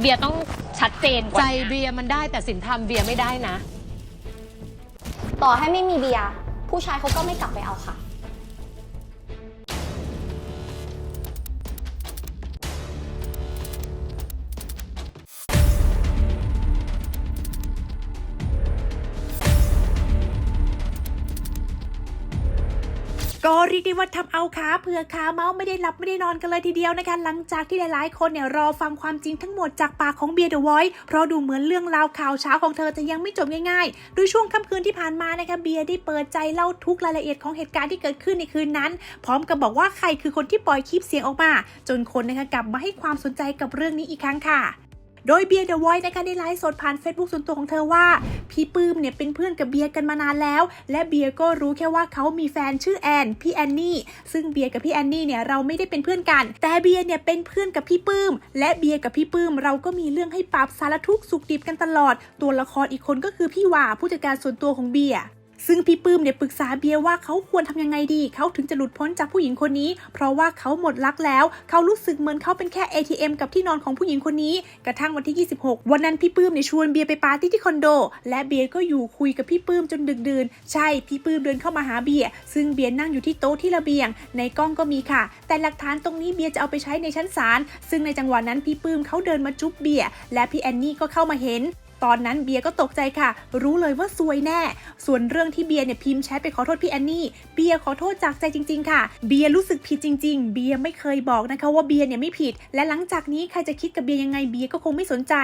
เบียร์ต้องชัดเจนกว่าใจนี้เบียร์มันได้แต่สินธรรมเบียร์ไม่ได้นะ ต่อให้ไม่มีเบียร์ผู้ชายเขาก็ไม่กลับไปเอาค่ะ ก็เรียกได้ว่าทำเอาขาเผื่อขาเมาส์ไม่ได้หลับไม่ได้นอนกันเลยทีเดียวนะคะ หลังจากที่หลายๆ คนเนี่ยรอฟังความจริงทั้งหมดจากปากของเบียร์เดอะไวท์เพราะดูเหมือนเรื่องราวข่าวเช้าของเธอจะยังไม่จบง่ายๆ โดยช่วงค่ำคืนที่ผ่านมานะคะเบียร์ได้เปิดใจเล่าทุกรายละเอียดของเหตุการณ์ที่เกิดขึ้นในคืนนั้น พร้อมกับบอกว่าใครคือคนที่ปล่อยคลิปเสียงออกมา จนคนนะคะกลับมาให้ความสนใจกับเรื่องนี้อีกครั้งค่ะ โดยเบียร์เดอะไวท์นะคะได้ไลฟ์สดผ่าน Facebook ส่วนตัวของเธอว่า พี่ปื้มเนี่ยเป็นเพื่อนกับเบียร์กันมานานแล้ว และเบียร์ก็รู้แค่ว่าเขามีแฟนชื่อแอนพี่แอนนี่ซึ่งเบียร์กับพี่แอนนี่เนี่ยเราไม่ได้เป็นเพื่อนกัน แต่เบียร์เนี่ยเป็นเพื่อนกับพี่ปื้ม และเบียร์กับพี่ปื้ม เราก็มีเรื่องให้ปรับสารทุกข์สุขดิบกันตลอด ตัวละครอีกคนก็คือพี่หว่าผู้จัดการส่วนตัวของเบียร์ ซึ่งพี่ปื้มเนี่ยปรึกษาเบียร์ว่าเขาควรทำยังไงดี เขาถึงจะหลุดพ้นจากผู้หญิงคนนี้ เพราะว่าเขาหมดรักแล้ว เขารู้สึกเหมือนเขาเป็นแค่ ATM กับที่นอนของผู้หญิงคนนี้ กระทั่งวันที่ 26 วันนั้นพี่ปื้มเนี่ยชวนเบียร์ไปปาร์ตี้ที่คอนโด และเบียร์ก็อยู่คุยกับพี่ปื้มจนดึกดื่น ใช่ พี่ปื้มเดินเข้ามาหาเบียร์ ซึ่งเบียร์นั่งอยู่ที่โต๊ะที่ระเบียง ในกล้องก็มีค่ะ แต่หลักฐานตรงนี้เบียร์จะเอาไปใช้ในชั้นศาล ซึ่งในจังหวะนั้นพี่ปื้มเขาเดินมาจุ๊บเบียร์ และพี่แอนนี่ก็เข้ามาเห็น ตอนนั้นเบียร์ก็ตกใจค่ะ รู้เลยว่าซวยแน่ ส่วนเรื่องที่เบียร์เนี่ยพิมพ์แชทไปขอโทษพี่แอนนี่เบียร์ขอโทษจากใจจริง ๆ ค่ะ เบียร์รู้สึกผิดจริง ๆ เบียร์ไม่เคยบอกนะคะว่าเบียร์เนี่ยไม่ผิด และหลังจากนี้ใครจะคิดกับเบียร์ยังไงเบียร์ก็คงไม่สนใจ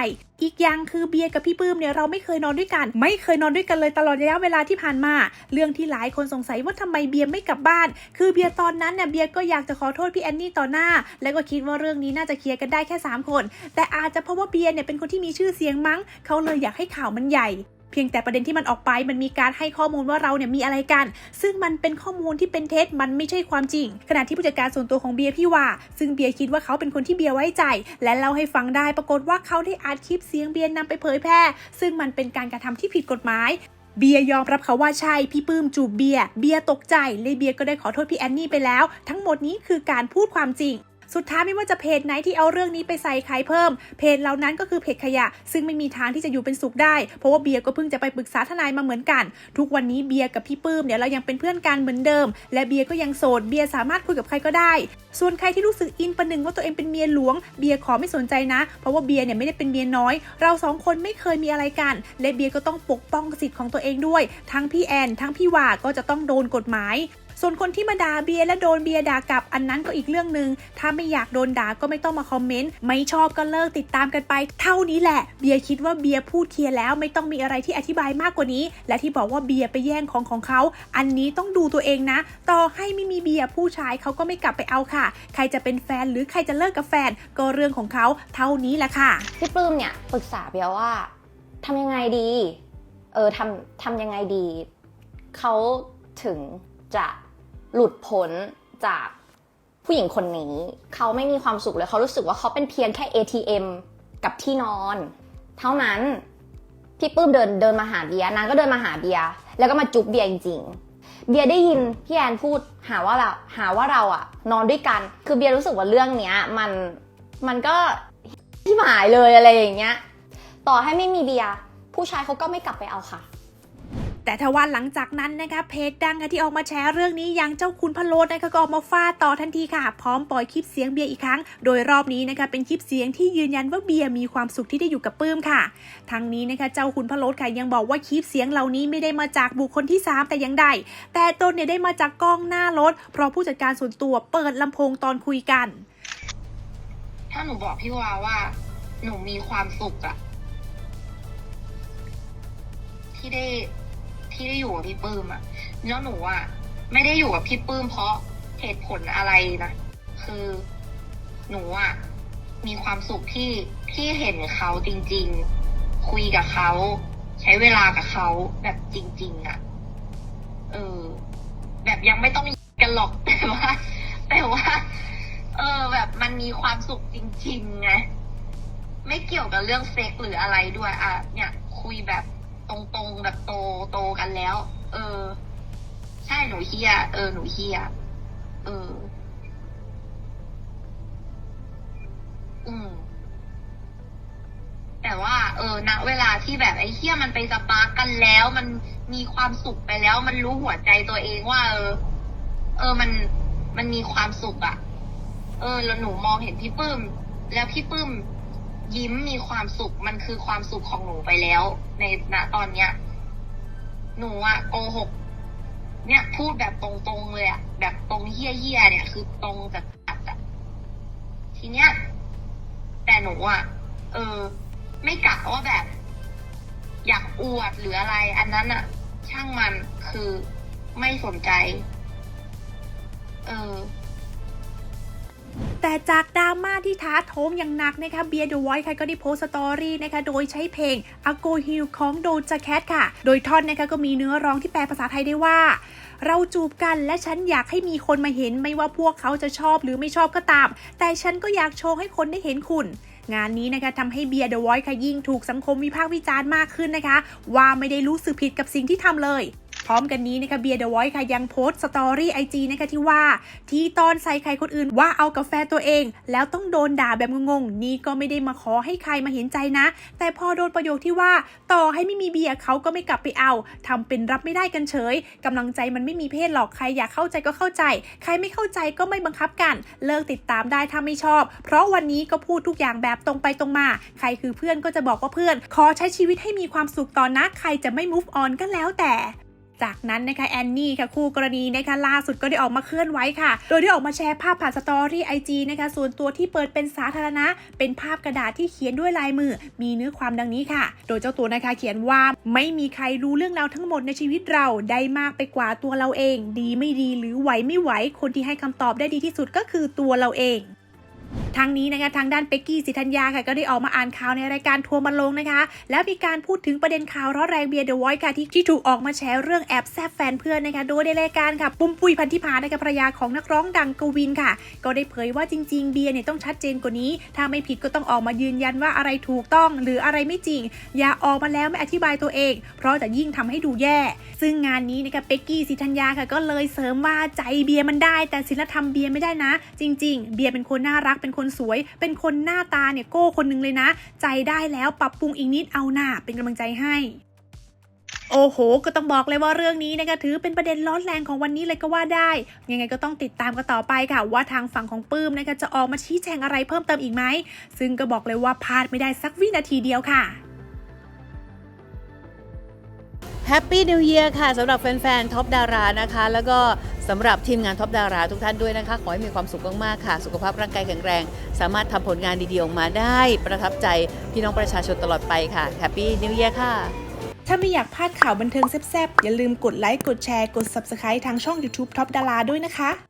อีกอย่างคือเบียร์กับพี่ปื้มเนี่ยเราไม่เคยนอนด้วยกัน ไม่เคยนอนด้วยกันเลยตลอดระยะเวลาที่ผ่านมา เรื่องที่หลายคนสงสัยว่าทำไมเบียร์ไม่กลับบ้าน คือเบียร์ตอนนั้นเนี่ยเบียร์ก็อยากจะขอโทษพี่แอนนี่ต่อหน้า และก็คิดว่าเรื่องนี้น่าจะเคลียร์กันได้แค่สามคน แต่อาจจะเพราะว่าเบียร์เนี่ยเป็นคนที่มีชื่อเสียงมั้ง เขาเลยอยากให้ข่าวมันใหญ่ เพียงแต่ประเด็นที่มันออกไปมันมีการให้ข้อมูลว่าเราเนี่ยมีอะไรกัน ซึ่งมันเป็นข้อมูลที่เป็นเท็จมันไม่ใช่ความจริง ขณะที่ผู้จัดการส่วนตัวของเบียร์พี่ว่า ซึ่งเบียร์คิดว่าเขาเป็นคนที่เบียร์ไว้ใจ และเล่าให้ฟังได้ปรากฏว่าเขาได้อัดคลิปเสียงเบียร์นำไปเผยแพร่ ซึ่งมันเป็นการกระทำที่ผิดกฎหมายเบียยอมรับเขาว่าใช่พี่ปื้มจูบเบียเบียตกใจเลยเบียก็ได้ขอโทษพี่แอนนี่ไปแล้ว ทั้งหมดนี้คือการพูดความจริง สุดท้ายไม่ว่าจะเพจไหนที่เอาเรื่องนี้ไปใส่ใครเพิ่ม เพจเหล่านั้นก็คือเพจขยะ ซึ่งไม่มีทางที่จะอยู่เป็นสุขได้ เพราะว่าเบียร์ก็เพิ่งจะไปปรึกษาทนายมาเหมือนกัน ทุกวันนี้เบียร์กับพี่ปื้มเนี่ยเรายังเป็นเพื่อนกันเหมือนเดิม และเบียร์ก็ยังโสดเบียร์สามารถคุยกับใครก็ได้ ส่วนใครที่รู้สึกอินประหนึ่งว่าตัวเองเป็นเมียหลวงเบียร์ขอไม่สนใจนะ เพราะว่าเบียร์เนี่ยไม่ได้เป็นเมียน้อย เราสองคนไม่เคยมีอะไรกัน และเบียร์ก็ต้องปกป้องสิทธิ์ของตัวเองด้วย ทั้งพี่แอนทั้งพี่ว่าก็จะต้องโดนกฎหมาย ส่วนคนที่มาด่าเบียร์และโดนเบียร์ด่ากลับอันนั้นก็อีกเรื่องหนึ่งถ้าไม่อยากโดนด่าก็ไม่ต้องมาคอมเมนต์ไม่ชอบก็เลิกติดตามกันไป เท่านี้แหละ เบียร์คิดว่าเบียร์พูดเคลียร์แล้วไม่ต้องมีอะไรที่อธิบายมากกว่านี้ และที่บอกว่าเบียร์ไปแย่งของของเขา อันนี้ต้องดูตัวเองนะ ต่อให้ไม่มีเบียร์ผู้ชายเขาก็ไม่กลับไปเอาค่ะ ใครจะเป็นแฟนหรือใครจะเลิกกับแฟน ก็เรื่องของเขาเท่านี้แหละค่ะพี่ปลื้มเนี่ยปรึกษาเบียร์ว่าทำยังไงดี เออทำทำยังไงดี เขาถึงจะ หลุดพ้นจากผู้หญิงคนนี้ เขาไม่มีความสุขเลยเขารู้สึกว่าเขาเป็นเพียงแค่ ATM กับที่นอน เท่านั้นพี่ปื้มเดินเดินมาหาเบียนางก็เดินมาหาเบียแล้วก็มาจุ๊บเบียจริงๆ เบียได้ยินพี่แอนพูดหาว่าเราหาว่าเราอะนอนด้วยกัน คือเบียรู้สึกว่าเรื่องเนี้ยมันมันก็ที่หมายเลยอะไรอย่างเงี้ย ต่อให้ไม่มีเบียผู้ชายเขาก็ไม่กลับไปเอาค่ะ แต่ทว่าหลังจากนั้นนะคะเพจดังค่ะที่ออกมาแชร์เรื่องนี้อย่างเจ้าคุณพะโลดนะคะก็ออกมาฟาดต่อทันทีค่ะ พร้อมปล่อยคลิปเสียงเบียร์อีกครั้ง โดยรอบนี้นะคะเป็นคลิปเสียงที่ยืนยันว่าเบียร์มีความสุขที่ได้อยู่กับปื้มค่ะทั้งนี้นะคะเจ้าคุณพะโลดค่ะยังบอกว่าคลิปเสียงเหล่านี้ไม่ได้มาจากบุคคลที่สามแต่ยังใดแต่ตนเนี่ยได้มาจากกล้องหน้ารถ เพราะผู้จัดการส่วนตัวเปิดลำโพงตอนคุยกัน ถ้าหนูบอกพี่วาว่า หนูมีความสุขอะที่ได้ ที่ได้อยู่กับพี่ปื้มอะแล้วหนูอะไม่ได้อยู่กับพี่ปื้มเพราะเหตุผลอะไรนะ คือหนูอะมีความสุขที่ที่เห็นเขาจริง ๆ คุยกับเขา ใช้เวลากับเขาแบบจริง ๆอะเออ แบบยังไม่ต้องกันหรอกแต่ว่าแต่ว่า เออ แบบมันมีความสุขจริงๆไงไม่เกี่ยวกับเรื่องเซ็กหรืออะไรด้วย อะ เนี่ย คุยแบบ ตรงๆแบบโตโตกันแล้ว เออ ใช่หนูเฮียเออหนูเฮียเออ อืมแต่ว่า เออณเวลาที่แบบไอ้เฮียมันไปสปาร์กกันแล้ว มันมีความสุขไปแล้ว มันรู้หัวใจตัวเองว่า เออ เออมันมันมีความสุขอะเออ แล้วหนูมองเห็นพี่ปื้ม แล้วพี่ปื้ม ยิ้มมีความสุขมันคือความสุขของหนูไปแล้ว ในณตอนเนี้ย หนูอะโกหกเนี่ยพูดแบบตรงๆเลยอะแบบตรงเฮี้ยๆเนี่ย คือตรงแบบจัดอะทีเนี้ย แต่หนูอะเออ ไม่กะว่าแบบ อยากอวดหรืออะไร อันนั้นอะช่างมันคือไม่สนใจ เออ แต่จากดราม่าที่ท้าโถมอย่างหนักนะคะเบียร์เดอะไวท์ค่ะก็ได้โพสต์สตอรี่นะคะโดยใช้เพลง a Go Hill ของโดจ a แคทค่ะ โดยท่อนนะคะก็มีเนื้อร้องที่แปลภาษาไทยได้ว่า เราจูบกันและฉันอยากให้มีคนมาเห็นไม่ว่าพวกเขาจะชอบหรือไม่ชอบก็ตาม แต่ฉันก็อยากโชว์ให้คนได้เห็นคุณงานนี้นะคะทำให้เบียร์เดอะไวท์ค่ะยิ่งถูกสังคมวิพากษ์วิจารณ์มากขึ้นนะคะ ว่าไม่ได้รู้สึกผิดกับสิ่งที่ทำเลย พร้อมกันนี้นะคะเบียร์เดอะไวท์ค่ะยังโพสต์สตอรี่ไอจีนะคะที่ว่าที่ตอนใส่ใครคนอื่นว่าเอากาแฟตัวเอง แล้วต้องโดนด่าแบบงงๆ นี่ก็ไม่ได้มาขอให้ใครมาเห็นใจนะ แต่พอโดนประโยคที่ว่าต่อให้ไม่มีเบียร์เขาก็ไม่กลับไปเอาทำเป็นรับไม่ได้กันเฉยกำลังใจมันไม่มีเพศหรอกใครอยากเข้าใจก็เข้าใจ ใครไม่เข้าใจก็ไม่บังคับกัน เลิกติดตามได้ถ้าไม่ชอบ เพราะวันนี้ก็พูดทุกอย่างแบบตรงไปตรงมา ใครคือเพื่อนก็จะบอกว่าเพื่อน ขอใช้ชีวิตให้มีความสุขตอนนะ ใครจะไม่ move on ก็แล้วแต่ จากนั้นนะคะแอนนี่ค่ะคู่กรณีนะคะล่าสุดก็ได้ออกมาเคลื่อนไหวค่ะ โดยได้ออกมาแชร์ภาพผ่านสตอรี่ไอจีนะคะส่วนตัวที่เปิดเป็นสาธารณะ เป็นภาพกระดาษที่เขียนด้วยลายมือ มีเนื้อความดังนี้ค่ะ โดยเจ้าตัวนะคะเขียนว่าไม่มีใครรู้เรื่องราวทั้งหมดในชีวิตเราได้มากไปกว่าตัวเราเอง ดีไม่ดีหรือไหวไม่ไหว คนที่ให้คำตอบได้ดีที่สุดก็คือตัวเราเองทางนี้นะคะทางด้านเป็กกี้สิทัญญาค่ะก็ได้ออกมาอ่านข่าวในรายการทัวร์มาลงนะคะ แล้วมีการพูดถึงประเด็นข่าวร้อนแรงเบียร์เดอะไวท์ค่ะที่ที่ถูกออกมาแชร์เรื่องแอบแซบแฟนเพื่อนนะคะโดยในรายการค่ะปุ้มปุยพันธิพานะคะภรรยาของนักร้องดังกวินค่ะ ก็ได้เผยว่าจริง ๆ เบียร์เนี่ยต้องชัดเจนกว่านี้ ถ้าไม่ผิดก็ต้องออกมายืนยันว่าอะไรถูกต้องหรืออะไรไม่จริง อย่าออกมาแล้วไม่อธิบายตัวเอง เพราะจะยิ่งทำให้ดูแย่ ซึ่งงานนี้นะคะเป็กกี้สิทัญญาค่ะก็เลยเสริมว่าใจเบียร์มันได้ แต่ศีลธรรมเบียร์ไม่ได้นะ จริง ๆ เบียร์เป็นคนน่ารักเป็นคนสวย เป็นคนหน้าตาเนี่ยโก้คนนึงเลยนะ ใจได้แล้วปรับปรุงอีกนิดเอาหน้าเป็นกำลังใจให้โอ้โห ก็ต้องบอกเลยว่าเรื่องนี้นะคะถือเป็นประเด็นร้อนแรงของวันนี้เลยก็ว่าได้ ยังไงก็ต้องติดตามกันต่อไปค่ะ ว่าทางฝั่งของปื้มนะคะจะออกมาชี้แจงอะไรเพิ่มเติมอีกไหม ซึ่งก็บอกเลยว่าพลาดไม่ได้สักวินาทีเดียวค่ะแฮปปี้นิว e ย r ค่ะสำหรับแฟนๆท็อปดารานะคะ แล้วก็ สำหรับทีมงานท็อปดาราทุกท่านด้วยนะคะ ขอให้มีความสุขมากๆค่ะ สุขภาพร่างกายแข็งแรง สามารถทำผลงานดีๆออกมาได้ ประทับใจพี่น้องประชาชนตลอดไปค่ะแฮปปี้นิวเย r ค่ะ ถ้าไม่อยากพลาดข่าวบันเทิงแซ่บๆ อย่าลืมกดไลค์ กดแชร์ กด Subscribe ทางช่อง YouTube Top ดาราด้วยนะคะ